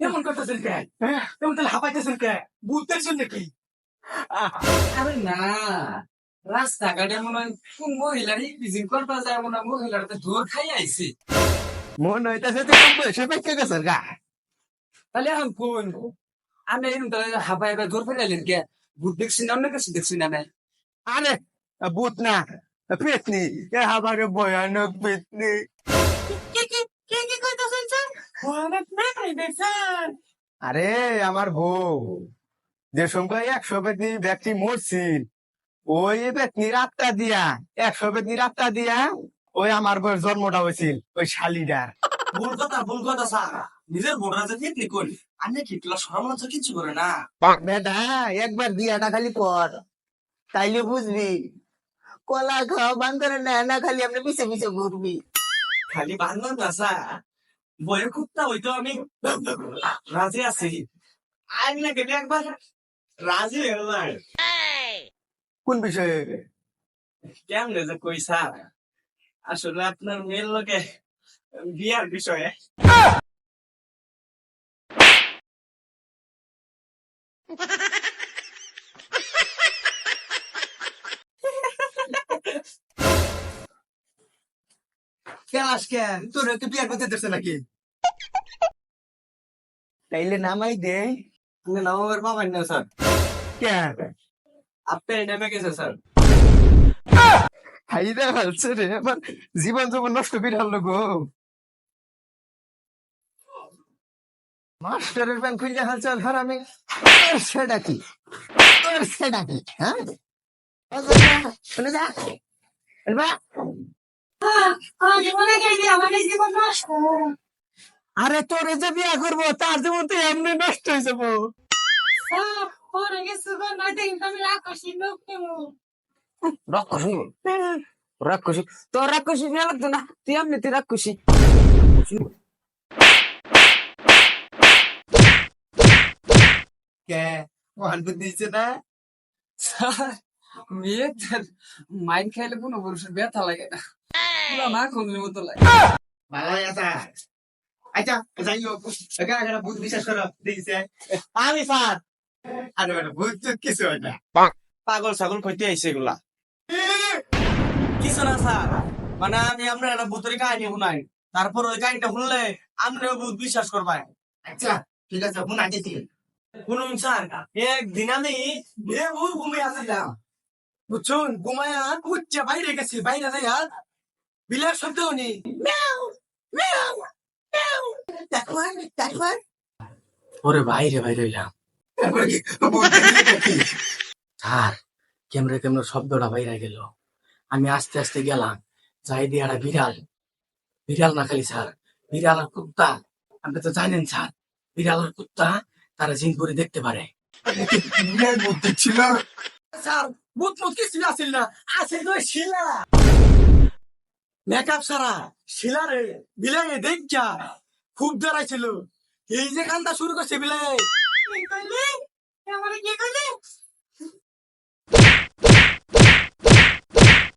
এমন করতেছেন কে এমন তাহলে হাঁপাইতেছেন কে বুঝতেছেন নাকি আরে না রাস্তাঘাটে মনে হয় কোন মহিলার ইপিজিং করতে যায় মনে মহিলার তো দূর খাই আইছি মন হইতাছে তুই কম বয়সে পেকে গেছেন গা তাহলে এখন কোন আমি এরকম হাঁপাই দূর ফেলে কে ভূত দেখছি না অন্য কিছু দেখছি না আমি আরে ভূত না পেতনি এ হাবারে ভয়ানক পেতনি আরে আমার বউ যে সময় একশো পেতনি ব্যক্তি মরছিল ওই পেতনির আত্মা দিয়া একশো পেতনির আত্মা দিয়া ওই আমার বউয়ের জন্মটা হয়েছিল ওই শালিটার ভুল কথা ভুল কথা স্যার। নিজের বোনরা যে ফিটনি করি কিছু করে না? বেটা একবার বিয়াটা খালি কর তাইলে বুঝবি কলা না না খালি আপনি পিছে পিছে ঘুরবি। খালি না কুত্তা হইতো আমি রাজি আছি। একবার রাজি কোন বিষয়ে? কেমনে যে কই স্যার আসলে আপনার মেয়ের লোকে বিয়ার বিষয়ে। তোর বিয়ার করতে নাকি? তাইলে নামাই দে। বাবার না স্যার। নেমে গেছে স্যার। হাইরা হালছে রে আমার জীবন জীবন নষ্ট করে হারলো গো। মাস্টারের প্যান খুঁজে হালছে ধর আমি সেটা কি? তোর সেটা কি? হ্যাঁ? আরে তোরে যে বিয়া করব, তার জীবন তো এমনি নষ্ট হয়ে যাব। রাক্ষসী। রাক্ষসী। তোর রাক্ষসী নিয়ে লাগতো না? তুই এমনি তুই রাক্ষসী। কে মহান বুদ্ধি দিচ্ছে না মেয়ে মাইন খাইলে কোনো পুরুষের ব্যথা লাগে না পুরা না খুনলির মতো লাগে ভালো আছে আচ্ছা যাই হোক একা একা ভূত বিশ্বাস করো দিয়েছে আমি স্যার আরে মানে ভূত চুত কিছু হয় না পাগল ছাগল কইতে আইছে এগুলা কিছু না স্যার মানে আমি আপনার একটা ভূতের কাহিনী শুনাই তারপর ওই কাহিনীটা শুনলে আপনিও ভূত বিশ্বাস করবেন আচ্ছা ঠিক আছে ফোন আইতেছি শুনুন স্যার একদিন আমি বেহুশ ঘুমিয়ে আসছিলাম বুঝছুন? ঘুমায়া উচ্চা বাইরে গেছি বাইরে যাই আর বিলাস শব্দ উনি দেখুন দেখুন। ওরে বাইরে বাইরে হইলাম। তারপরে কি? ভূত দেখলি কি? স্যার কেমরে কেমরে শব্দটা বাইরে গেল? আমি আস্তে আস্তে গেলাম। যাই দিয়ে একটা বিড়াল। বিড়াল না খালি স্যার বিড়াল আর কুত্তা। আপনি তো জানেন স্যার বিড়াল আর কুত্তা তারা জিন করে দেখতে পারে। মধ্যে ছিল। স্যার কিছু আসিল না। আসিল তো শিলা। মেকআপ সারা শিলা রে বিলাগে দেখা খুব দাঁড়াইছিল এই যে কান্দা শুরু করছে বিলাগে